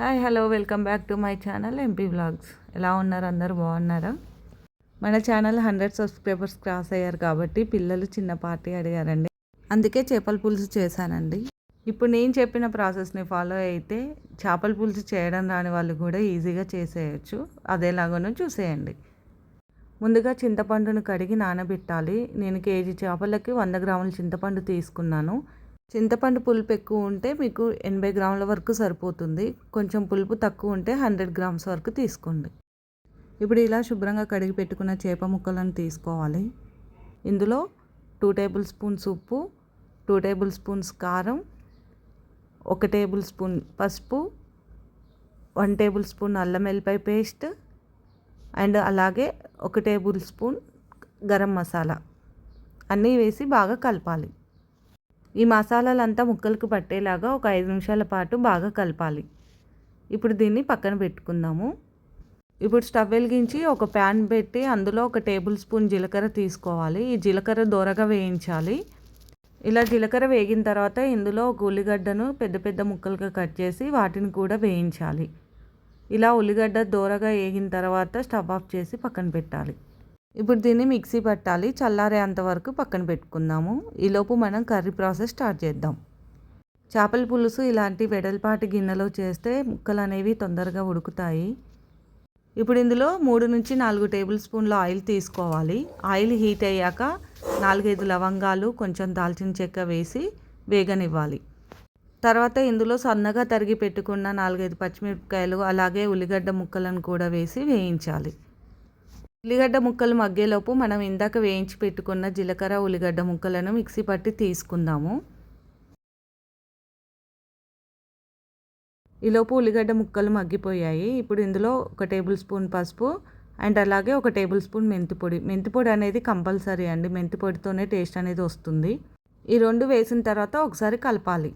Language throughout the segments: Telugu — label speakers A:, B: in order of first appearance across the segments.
A: Hi hello welcome back to my channel MP vlogs. ఎలా ఉన్నారు? అందరు బాగున్నారా? మన ఛానల్ హండ్రెడ్ సబ్స్క్రైబర్స్ క్రాస్ అయ్యారు కాబట్టి పిల్లలు చిన్న పార్టీ అడిగారండి. అందుకే చేపల పులుసు చేశానండి. ఇప్పుడు నేను చెప్పిన ప్రాసెస్ని ఫాలో అయితే చేపల పులుసు చేయడం రాని వాళ్ళు కూడా ఈజీగా చేసేయచ్చు. అదేలాగానో చూసేయండి. ముందుగా చింతపండును కడిగి నానబెట్టాలి. నేను కేజీ చేపలకి వంద గ్రాముల చింతపండు తీసుకున్నాను. చింతపండు పులుపు ఎక్కువ ఉంటే మీకు ఎనభై గ్రాముల వరకు సరిపోతుంది. కొంచెం పులుపు తక్కువ ఉంటే హండ్రెడ్ గ్రామ్స్ వరకు తీసుకోండి. ఇప్పుడు ఇలా శుభ్రంగా కడిగి పెట్టుకున్న చేప ముక్కలను తీసుకోవాలి. ఇందులో టూ టేబుల్ స్పూన్స్ ఉప్పు టూ టేబుల్ స్పూన్స్ కారం ఒక టేబుల్ స్పూన్ పసుపు వన్ టేబుల్ స్పూన్ అల్లం వెల్లిపాయ పేస్ట్ అండ్ అలాగే ఒక టేబుల్ స్పూన్ గరం మసాలా. అన్నీ వేసి బాగా కలపాలి. ఈ మసాలాలంతా ముక్కలకు పట్టేలాగా ఒక ఐదు నిమిషాల పాటు బాగా కలపాలి. ఇప్పుడు దీన్ని పక్కన పెట్టుకుందాము. ఇప్పుడు స్టవ్ వెలిగించి ఒక ప్యాన్ పెట్టి అందులో ఒక టేబుల్ స్పూన్ జీలకర్ర తీసుకోవాలి. ఈ జీలకర్ర దూరగా వేయించాలి. ఇలా జీలకర్ర వేగిన తర్వాత ఇందులో ఒక ఉల్లిగడ్డను పెద్ద పెద్ద ముక్కలుగా కట్ చేసి వాటిని కూడా వేయించాలి. ఇలా ఉల్లిగడ్డ దూరగా వేగిన తర్వాత స్టవ్ ఆఫ్ చేసి పక్కన పెట్టాలి. ఇప్పుడు దీన్ని మిక్సీ పట్టాలి. చల్లారేంత వరకు పక్కన పెట్టుకుందాము. ఈలోపు మనం కర్రీ ప్రాసెస్ స్టార్ట్ చేద్దాం. చేపల పులుసు ఇలాంటి వెడల్పాటి గిన్నెలో చేస్తే ముక్కలు అనేవి తొందరగా ఉడుకుతాయి. ఇప్పుడు ఇందులో మూడు నుంచి నాలుగు టేబుల్ స్పూన్ల ఆయిల్ తీసుకోవాలి. ఆయిల్ హీట్ అయ్యాక నాలుగైదు లవంగాలు కొంచెం దాల్చిన చెక్క వేసి వేగనివ్వాలి. తర్వాత ఇందులో సన్నగా తరిగి పెట్టుకున్న నాలుగైదు పచ్చిమిరపకాయలు అలాగే ఉల్లిగడ్డ ముక్కలను కూడా వేసి వేయించాలి. ఉల్లిగడ్డ ముక్కలు మగ్గేలోపు మనం ఇందాక వేయించి పెట్టుకున్న జీలకర్ర ఉల్లిగడ్డ ముక్కలను మిక్సీ పట్టి తీసుకుందాము. ఈలోపు ఉల్లిగడ్డ ముక్కలు మగ్గిపోయాయి. ఇప్పుడు ఇందులో ఒక టేబుల్ స్పూన్ పసుపు అండ్ అలాగే ఒక టేబుల్ స్పూన్ మెంతిపొడి మెంతిపొడి అనేది కంపల్సరీ అండి. మెంతిపొడితోనే టేస్ట్ అనేది వస్తుంది. ఈ రెండు వేసిన తర్వాత ఒకసారి కలపాలి.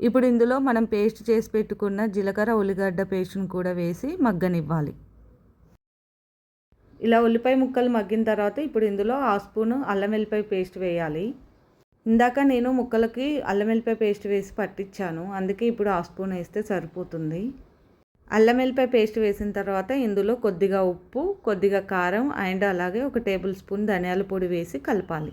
A: ఇప్పుడు ఇందులో మనం పేస్ట్ చేసి పెట్టుకున్న జీలకర్ర ఉల్లిగడ్డ పేస్ట్ను కూడా వేసి మగ్గనివ్వాలి. ఇలా ఉల్లిపాయ ముక్కలు మగ్గిన తర్వాత ఇప్పుడు ఇందులో ఆ స్పూన్ అల్లం వెల్లిపాయ పేస్ట్ వేయాలి. ఇందాక నేను ముక్కలకి అల్లం వెల్లిపాయ పేస్ట్ వేసి పట్టించాను. అందుకే ఇప్పుడు ఆ స్పూన్ వేస్తే సరిపోతుంది. అల్లం వెల్లిపాయ పేస్ట్ వేసిన తర్వాత ఇందులో కొద్దిగా ఉప్పు కొద్దిగా కారం అండ్ అలాగే ఒక టేబుల్ స్పూన్ ధనియాల పొడి వేసి కలపాలి.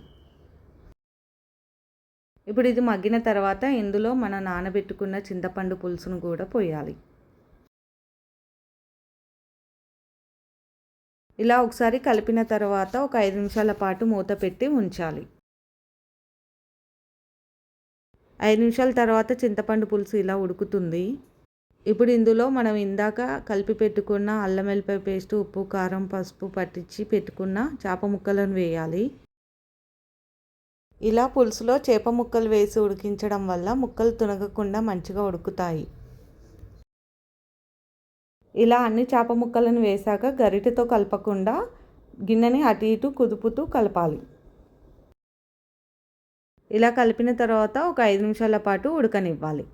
A: ఇప్పుడు ఇది మగ్గిన తర్వాత ఇందులో మన నానబెట్టుకున్న చింతపండు పులుసును కూడా పోయాలి. ఇలా ఒకసారి కలిపిన తర్వాత ఒక ఐదు నిమిషాల పాటు మూత పెట్టి ఉంచాలి. ఐదు నిమిషాల తర్వాత చింతపండు పులుసు ఇలా ఉడుకుతుంది. ఇప్పుడు ఇందులో మనం ఇందాక కలిపి పెట్టుకున్న అల్లం వెల్లిపాయ పేస్ట్ ఉప్పు కారం పసుపు పట్టించి పెట్టుకున్న చేప ముక్కలను వేయాలి. ఇలా పులుసులో చేప ముక్కలు వేసి ఉడికించడం వల్ల ముక్కలు తునగకుండా మంచిగా ఉడుకుతాయి. ఇలా అన్ని చేప ముక్కలను వేశాక గరిటెతో కలపకుండా గిన్నెని అటు ఇటు కుదుపుతూ కలపాలి. ఇలా కలిపిన తర్వాత ఒక ఐదు నిమిషాల పాటు ఉడకనివ్వాలి.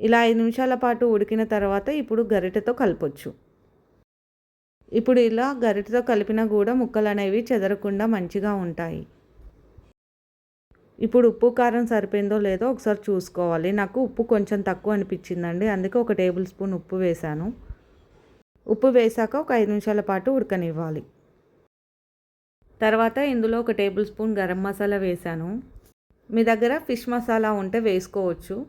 A: ఇలా ఐదు నిమిషాల పాటు ఉడికిన తర్వాత ఇప్పుడు గరిటెతో కలపొచ్చు. ఇప్పుడు ఇలా గరిటెతో కలిపినా కూడా ముక్కలు అనేవి చెదరకుండా మంచిగా ఉంటాయి. ఇప్పుడు ఉప్పు కారం సరిపోయిందో లేదో ఒకసారి చూసుకోవాలి. నాకు ఉప్పు కొంచెం తక్కువ అనిపించిందండి. అందుకే ఒక టేబుల్ స్పూన్ ఉప్పు వేశాను. ఉప్పు వేసాక ఒక ఐదు నిమిషాల పాటు ఉడకనివ్వాలి. తర్వాత ఇందులో ఒక టేబుల్ స్పూన్ గరం మసాలా వేశాను. మీ దగ్గర ఫిష్ మసాలా ఉంటే వేసుకోవచ్చు.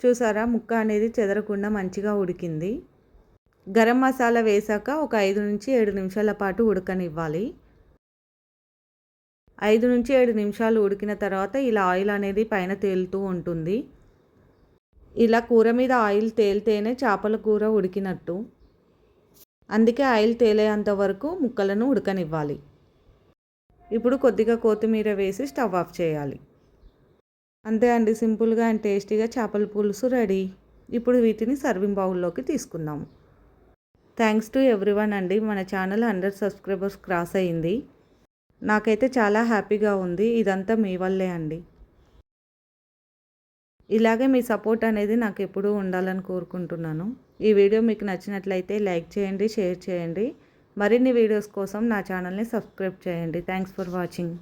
A: చూసారా? ముక్క అనేది చెదరకుండా మంచిగా ఉడికింది. గరం మసాలా వేసాక ఒక ఐదు నుంచి ఏడు నిమిషాల పాటు ఉడకనివ్వాలి. ఐదు నుంచి ఏడు నిమిషాలు ఉడికిన తర్వాత ఇలా ఆయిల్ అనేది పైన తేలుతూ ఉంటుంది. ఇలా కూర మీద ఆయిల్ తేలితేనే చేపల కూర ఉడికినట్టు. అందుకే ఆయిల్ తేలేంత వరకు ముక్కలను ఉడకనివ్వాలి. ఇప్పుడు కొద్దిగా కొత్తిమీర వేసి స్టవ్ ఆఫ్ చేయాలి. అంతే అండి సింపుల్గా అండ్ టేస్టీగా చేపల పులుసు రెడీ. ఇప్పుడు వీటిని సర్వింగ్ బౌల్లోకి తీసుకుందాము థ్యాంక్స్ టు ఎవ్రీవన్ అండి. మన ఛానల్ హండ్రెడ్ సబ్స్క్రైబర్స్ క్రాస్ అయ్యింది నాకైతే చాలా హ్యాపీగా ఉంది. ఇదంతా మీ వల్లే అండి. ఇలాగే మీ సపోర్ట్ అనేది నాకు ఎప్పుడూ ఉండాలని కోరుకుంటున్నాను. ఈ వీడియో మీకు నచ్చినట్లయితే లైక్ చేయండి షేర్ చేయండి. మరిన్ని వీడియోస్ కోసం నా ఛానల్ని సబ్స్క్రైబ్ చేయండి. Thanks for watching.